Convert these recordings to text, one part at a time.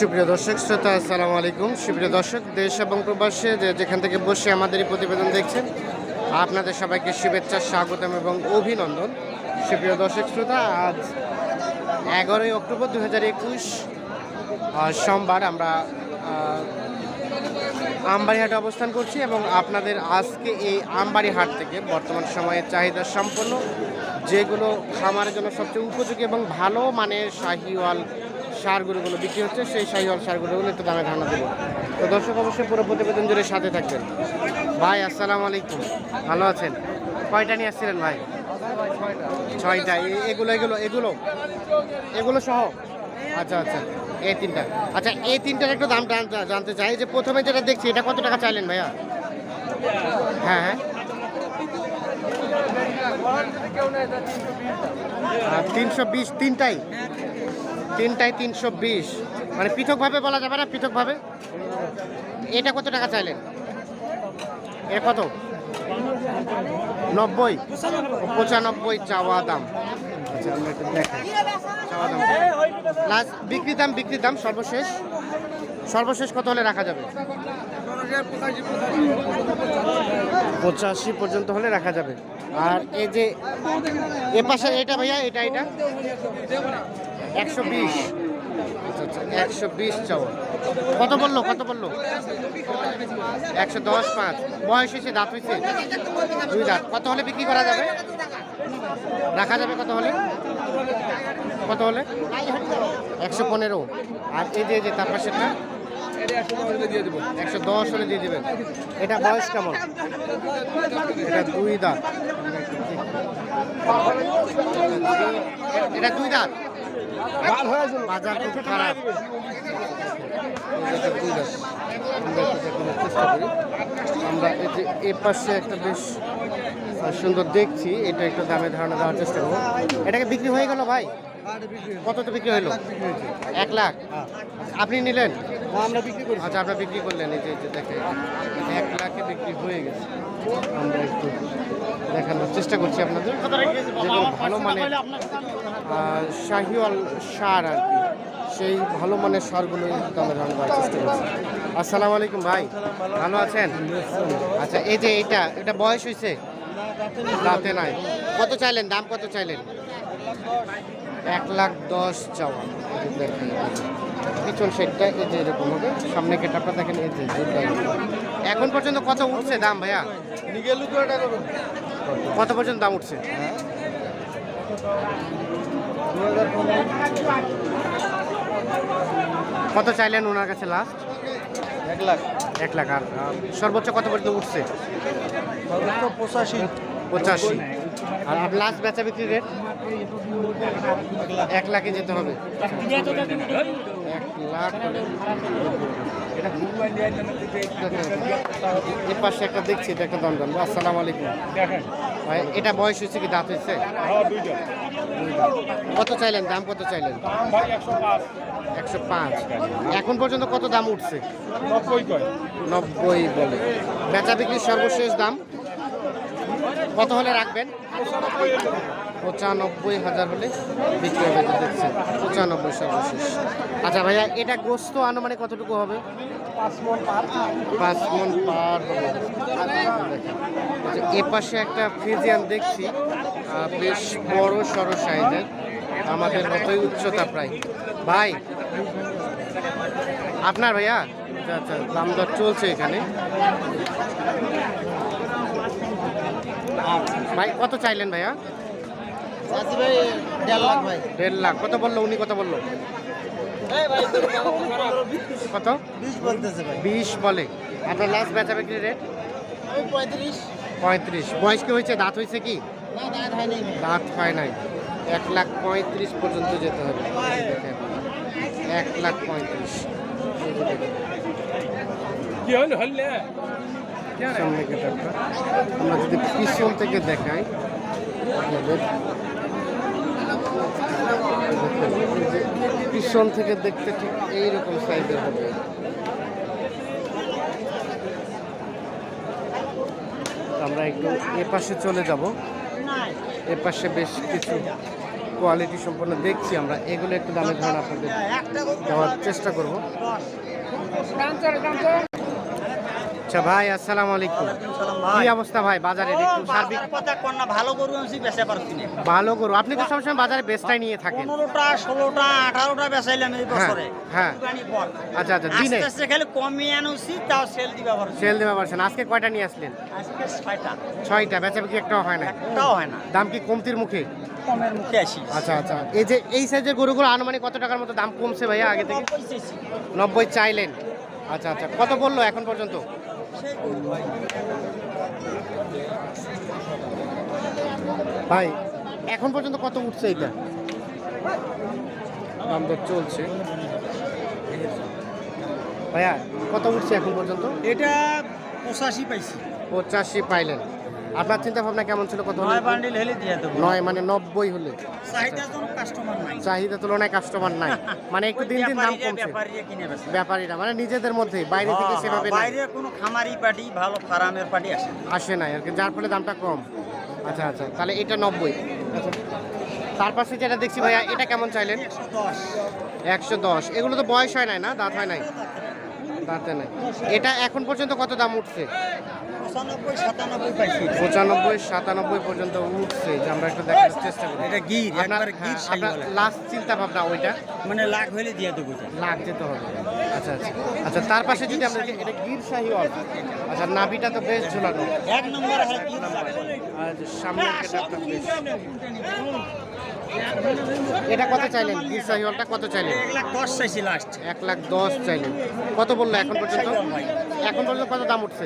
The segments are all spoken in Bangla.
সুপ্রিয় দর্শক, শ্রোতা, আসসালামু আলাইকুম। সুপ্রিয় দর্শক, দেশ এবং প্রবাসে যে যেখান থেকে বসে আমাদের এই প্রতিবেদন দেখছেন, আপনাদের সবাইকে শুভেচ্ছা, স্বাগতম এবং অভিনন্দন। সুপ্রিয় দর্শক, শ্রোতা, আজ এগারোই অক্টোবর দু হাজার একুশ সোমবার আমরা আমবাড়িহাটে অবস্থান করছি এবং আপনাদের আজকে এই আমবাড়ি হাট থেকে বর্তমান সময়ে চাহিদা সম্পন্ন, যেগুলো খামারের জন্য সবচেয়ে উপযোগী এবং ভালো মানের শাহিওয়াল সার গরুগুলো বিক্রি হচ্ছে, সেই শাহিওয়াল সার গরুগুলো একটু দামে ধারণা দেবো। তো দর্শক অবশ্যই পুরো প্রতিবেদন জুড়ে সাথে থাকবেন। ভাই, আসসালামু আলাইকুম। ভালো আছেন? কয়টা নিয়ে আসছিলেন ভাই? ছয়টা। এগুলো এগুলো এগুলো? এগুলো সহ? আচ্ছা আচ্ছা। এই তিনটা। আচ্ছা এই তিনটার একটু দাম জানতে চাই। যে প্রথমে যেটা দেখছি, এটা কত টাকা চাইলেন ভাইয়া? হ্যাঁ হ্যাঁ। তিনশো বিশ, তিনটাই? তিনটাই তিনশো বিশ। মানে পৃথকভাবে বলা যাবে না, পৃথকভাবে? এটা কত টাকা চাইলেন? এটা কত? নব্বই। পঁচানব্বই চাওয়া দাম। আচ্ছা চাওয়া দাম লাস্ট বিক্রি দাম বিক্রি দাম সর্বশেষ। সর্বশেষ কত হলে রাখা যাবে? পঁচাশি পর্যন্ত হলে রাখা যাবে। আর এই যে, এ পাশে এটা ভাইয়া, এটা এটা? একশো বিশ। একশো বিশ চাওয়া। কত বলল কত বলল? একশো দশ পাঁচ। বয়স হয়েছে, দাঁত হয়েছে? দুই দাঁত। কত হলে বিক্রি করা যাবে? রাখা যাবে কত হলে? কত হলে? একশো পনেরো। আর এই যে যে, তার পাশেরটা? একশো দশ হলে দিয়ে দেবেন। এটা বয়স কেমন? এটা দুই দাঁত। এটা দুই দাঁত? বাজার খুব খারাপ আমরা আমরা এ পাশে একটা বেশ সুন্দর দেখছি, এটা একটু দামে ধারণা দেওয়ার চেষ্টা করব। এটাকে বিক্রি হয়ে গেল ভাই? কত বিক্রি হলো? এক লাখ? আপনি নিলেন? আমরা বিক্রি করি আচ্ছা আপনার বিক্রি করলেন, এই যে দেখে এক লাখে বিক্রি হয়ে গেছে। আমরা একটু দেখানোর চেষ্টা করছি আপনাদের। যেগুলো ভালো আহ, শাহিওয়াল সার আর কি সেই ভালো মানের সারগুলো দামে দাম দেওয়ার চেষ্টা করছি। আসসালামু আলাইকুম ভাই ভালো আছেন? আচ্ছা এই যে এটা এটা বয়স হয়েছে? রাতে নাই। কত চাইলেন? দাম কত চাইলেন? এক লাখ দশ চাওয়া। পিছন সেটটা এই যে এরকম হবে। সামনে কেটাপটা দেখেন এই যে এখন পর্যন্ত কত উঠছে দাম ভাইয়া? কত পর্যন্ত দাম উঠছে? কত চাইলেন ওনার কাছে লাস্ট এক লাখ। এক লাখ। আর সর্বোচ্চ কত পর্যন্ত উঠছে? পঁচাশি। পঁচাশি। আর লাস্ট বেচা বিক্রি রেট এক লাখে যেতে হবে। এক লাখ এটা এর পাশে একটা দেখছি এটা একটা দাম জানব আসসালামু আলাইকুম। ভাই এটা বয়স হয়েছে কি দাঁত হয়েছে? কত চাইলেন? দাম কত চাইলেন? একশো পাঁচ। এখন পর্যন্ত কত দাম উঠছে? নব্বই বলে। বেচা বিক্রির সর্বশেষ দাম? কত হলে রাখবেন? পঁচানব্বই হাজার হলে বিক্রি হবে দেখছেন। পঁচানব্বই সর্বশেষ। আচ্ছা ভাইয়া এটা গোস্ত আনুমানিক কতটুকু হবে? পাঁচ মন পার আচ্ছা, এ পাশে একটা ফ্রিজিয়ান দেখছি। বেশ বড় সড়ো সাইজের। আমাদের মতোই উচ্চতা প্রায়। ভাই আপনার ভাইয়া? আচ্ছা আচ্ছা দাম দর চলছে এখানে। ভাই কত চাইলেন ভাইয়া? দেড় লাখ ভাই। দেড় লাখ। কত বলল উনি? কত বলল? কত? বিশ বলতেছে ভাই। বিশ বলে। আপনার লাস্ট বেচা বিক্রি রেট পঁয়ত্রিশ। পঁয়ত্রিশ। বয়স কি হয়েছে? দাঁত হয়েছে কি? দাঁত হয় নাই দাঁত নাই। এক লাখ পঁয়ত্রিশ পর্যন্ত যেতে হবে। এক লাখ পঁয়ত্রিশ। সামনে। আমরা যদি পিছন থেকে দেখাই দেখেন, পিছন থেকে দেখতে ঠিক এইরকম সাইজের হবে। আমরা একটু এ পাশে চলে যাব। এ পাশে বেশ কিছু কোয়ালিটি সম্পন্ন দেখছি আমরা। এগুলো একটু দামের ধরুন আপনাদের দেওয়ার চেষ্টা করব। আচ্ছা ভাই আসসালামু আলাইকুম। কি অবস্থা ভাই বাজারে? একটু সার্বিক ভালো গরু আনছি বেচা পারছি না। ভালো করো আপনি তো সবসময় বাজারে বেস্টাই নিয়ে থাকেন। পনেরোটা ষোলোটা আঠারোটা বেচাইলাম এই বছরে। হ্যাঁ। আচ্ছা আচ্ছা দিনে? আস্তে খালি কমিয়ে আনুছি তাও সেল দিবা পারছি সেল দেওয়া পারছেন আজকে কয়টা নিয়ে আসলেন? আজকে ছয়টা। ছয়টা বেচা বিক্রি একটাও হয় না একটাও হয় না। দাম কি কমতির মুখে? কমের মুখে আসি। আচ্ছা আচ্ছা। এই যে এই সাইজের গরুগুলো আনুমানিক কত টাকার মতো দাম কমছে ভাইয়া আগে থেকে? নব্বই চেয়েছি। নব্বই চাইলেন। আচ্ছা আচ্ছা। কত বলল এখন পর্যন্ত? গরু ভাই। এখন পর্যন্ত কত উঠছে এটা দর চলছে। ভাইয়া কত উঠছে এখন পর্যন্ত? এটা পঁচাশি পাইছি। পঁচাশি পাইলেন। আপনার চিন্তা ভাবনা কেমন ছিল? কত নয় বান্ডিল হলে দিয়ে দেবো। নয় মানে নব্বই হলে। চাহিদা তো কাস্টমার নাই। চাহিদা তুলনায় কাস্টমার নাই। মানে একটু দিন দিন দাম কমছে। ব্যাপারীরা কিনে বেচে। ব্যাপারীরা মানে নিজেদের মধ্যে বাইরে থেকে হ্যাঁ, সেভাবে। বাইরে কোনো খামারি পার্টি ভালো ফার্মের পার্টি আসে আসে নাই আর কি যার ফলে দামটা কম। আচ্ছা আচ্ছা তাহলে এটা নব্বই। আচ্ছা তার পাশে যেটা দেখছি ভাইয়া এটা কেমন চাইলেন? একশো দশ। এগুলো তো বয়স হয় নাই না? দাঁত হয় নাই? দাঁতে নাই। এটা এখন পর্যন্ত কত দাম উঠছে? পঁচানব্বই সাতানব্বই পর্যন্ত উঠছে যে আমরা একটু দেখার চেষ্টা করি। এটা গির একবার গির। লাস্ট চিন্তা ভাবনা ওইটা? মানে লাখ হলে দিয়ে দেবো লাখ যেতে হবে। আচ্ছা আচ্ছা। আচ্ছা তার পাশে যদি আমরা এটা গির শাহিওয়াল আচ্ছা নাভিটা তো বেশ ঝোলানো। এক নম্বর হলে। এটা কত চাইলেন? গির শাহিওয়ালটা কত চাইলেন? এক লাখ দশ চাইছি লাস্ট এক লাখ দশ চাইলেন। কত বলল এখন পর্যন্ত? এখন পর্যন্ত কত দাম উঠছে?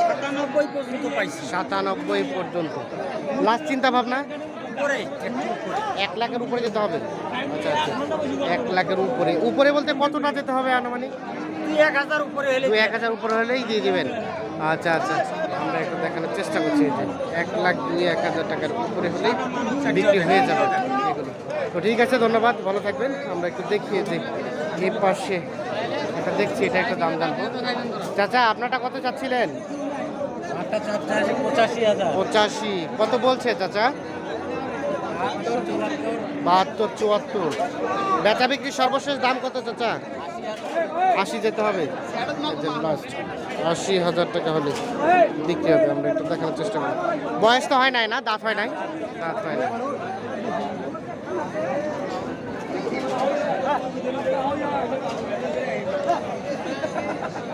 সাতানব্বই পর্যন্ত পাইছি। সাতানব্বই পর্যন্ত। লাস্ট চিন্তা ভাবনা? এক লাখের উপরে যেতে হবে। আচ্ছা আচ্ছা। এক লাখের উপরে। উপরে বলতে কতটা যেতে হবে আনুমানিক? দুই এক হাজার উপরে হলে দুই এক হাজার উপরে হলেই দিয়ে দিবেন। আচ্ছা আচ্ছা আচ্ছা। আমরা একটু দেখানোর চেষ্টা করছি যে এক লাখ দুই এক হাজার টাকার উপরে হলেই বিক্রি হয়ে যাবে এগুলো। তো ঠিক আছে ধন্যবাদ ভালো থাকবেন। আমরা একটু দেখিয়ে যে এই পাশে একটা দেখছি এটা একটা দাম জানব চাচা আপনারটা কত চাচ্ছিলেন? পঁচাশি পঁচাশি। কত বলছে চাচা? বাহাত্তর চুয়াত্তর। বেচা বিক্রি সর্বশেষ দাম কত চাচা? আশি যেতে হবে। আশি হাজার টাকা হলে বিক্রি হবে, আমরা একটু দেখানোর চেষ্টা করি বয়স তো হয় নাই না? দাঁত হয় নাই? দাঁত হয় নাই।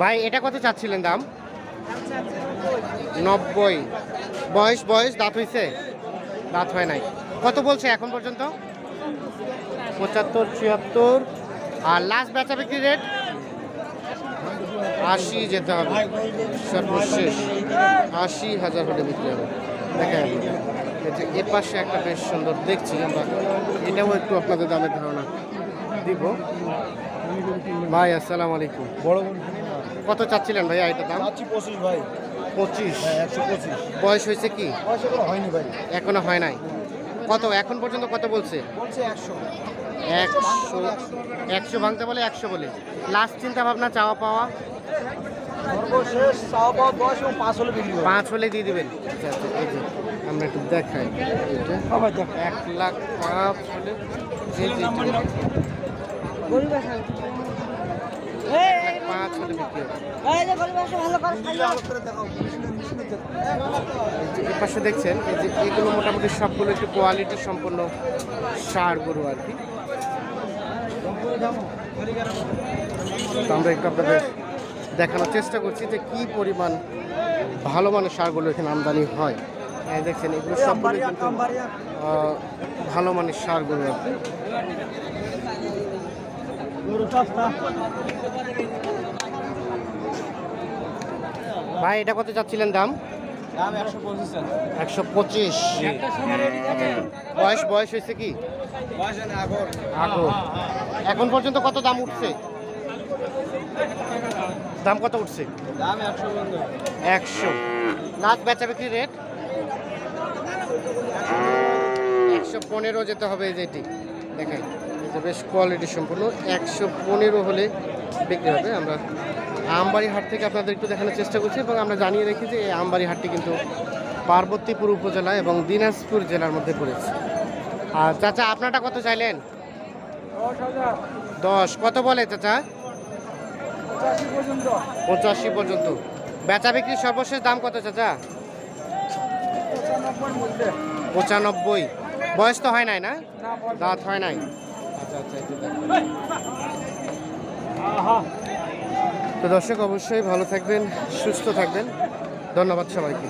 ভাই, এটা কত চাচ্ছিলেন দাম? নব্বই। বয়স বয়স, দাঁত হয়েছে দাঁত হয় নাই। কত বলছে এখন পর্যন্ত? পঁচাত্তর, ছিয়াত্তর। আর লাস্ট বেচা বিক্রি রেট আশি যেতে হবে সর্বশেষ। আশি হাজার হলে বিক্রি হবে। দেখেন এই যে এ পাশে একটা বেশ সুন্দর দেখছি আমরা এটাও একটু আপনাদের দামের ধারণা দিব। ভাই আসসালামু আলাইকুম। বড় কত চাচ্ছিলেন ভাইয়া এটা দাম? পঁচিশ ভাই। পঁচিশ। হ্যাঁ পঁচিশ। বয়স হয়েছে কি? হয়নি ভাই। এখনও হয় নাই। কত এখন পর্যন্ত কত বলছে? একশো। একশো ভাঙতে বলে একশো বলে। লাস্ট চিন্তা ভাবনা চাওয়া পাওয়া? সর্বশেষ দশ এবং পাঁচ হলে বিক্রি পাঁচ হলে দিয়ে দিবেন। আচ্ছা আচ্ছা এই যে আমরা একটু দেখাই। আবার দেখ। এক লাখ পাঁচ হলে। পাঁচ হলে বিক্রি হবে। পাশে দেখছেন এই যে এগুলো মোটামুটি সবগুলো একটু কোয়ালিটি সম্পন্ন সার গরু আর কি। তো আমরা একটু আপনাদের দেখানোর চেষ্টা করছি যে কি পরিমাণ ভালো মানের সারগুলো এখানে আমদানি হয়। দেখছেন এগুলো সবগুলো কিন্তু ভালো মানের সারগুলো। ভাই এটা কত চাচ্ছিলেন দাম? একশো পঁচিশ বয়স বয়স হয়েছে কি? এখন পর্যন্ত কত দাম উঠছে? দাম কত উঠছে? দাম একশো বন্ধু একশো। লাস্ট বেচা বিক্রি রেট? একশো পনেরো যেতে হবে এই যেটি। দেখেন এই যে বেশ কোয়ালিটি সম্পূর্ণ। একশো পনেরো হলে বিক্রি হবে। আমরা আমবাড়ি হাট থেকে আপনাদের একটু দেখানোর চেষ্টা করছি এবং আমরা জানিয়ে রেখি যে এই আমবাড়ি হাটটি কিন্তু পার্বতীপুর উপজেলা এবং দিনাজপুর জেলার মধ্যে পড়েছে। আর চাচা আপনারটা কত চাইলেন? দশ। কত বলে চাচা? পঁচাশি পর্যন্ত। বেচা বিক্রির সর্বশেষ দাম কত চাচা? পঁচানব্বই। বয়স তো হয় নাই না? দাঁত হয় নাই? আচ্ছা আচ্ছা তো দর্শক অবশ্যই ভালো থাকবেন সুস্থ থাকবেন। ধন্যবাদ সবাইকে।